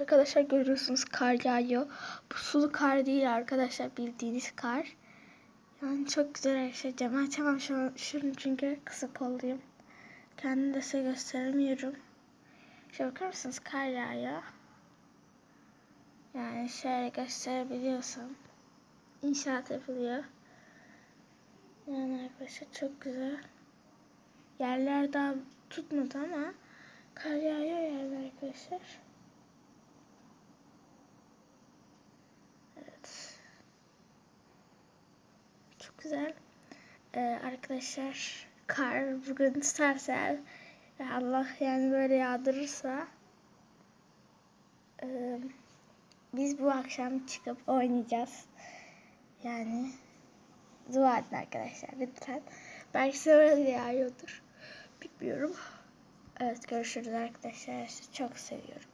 Arkadaşlar görüyorsunuz kar yağıyor. Bu sulu kar değil arkadaşlar bildiğiniz kar. Yani çok güzel arkadaşlar. Camı açamam şu an, şunu çünkü kısık olayım. Kendimi de size gösteremiyorum. Şöyle bakar mısınız kar yağıyor. Yani şöyle gösterebiliyorsam. İnşaat yapılıyor. Yani arkadaşlar çok güzel. Yerler daha tutmadı ama kar yağıyor yerler arkadaşlar. Çok güzel. Ee, arkadaşlar kar bugün ve Allah yani böyle yağdırırsa e, biz bu akşam çıkıp oynayacağız. Yani dua edin arkadaşlar lütfen. Belki öyle yağıyordur. Bilmiyorum. Evet görüşürüz arkadaşlar. Çok seviyorum.